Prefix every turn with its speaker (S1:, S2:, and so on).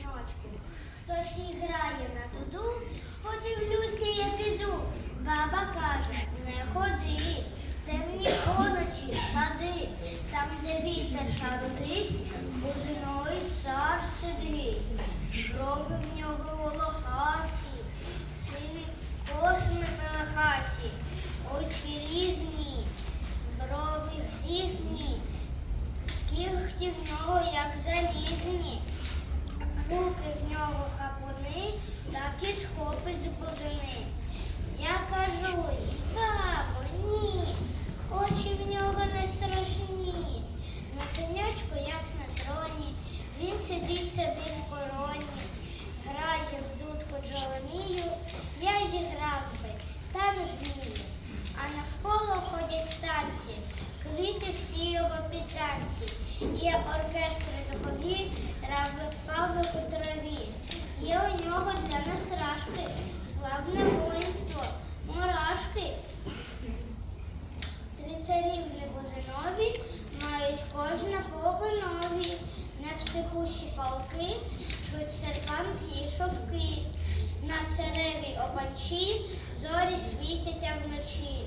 S1: синочку. Хтось іграє на туду, подивлюся, я піду. Баба каже, не ходи, темні поночі сади, там, де вітер шарудить, бузиною цар сидить. Брови в нього волохаті, сиві косми пелехаті, очі різні, брови грізні, кігті в нього як залізні. Квіти всі його підтанці. Є оркестри духові, равлик павлик у траві. Є у нього для нас рашки, славне воїнство, мурашки. Три царівни бузинові мають кожна по конові. На психущі палки чуть серпанки і шовки. На цареві опанчі зорі світяться вночі.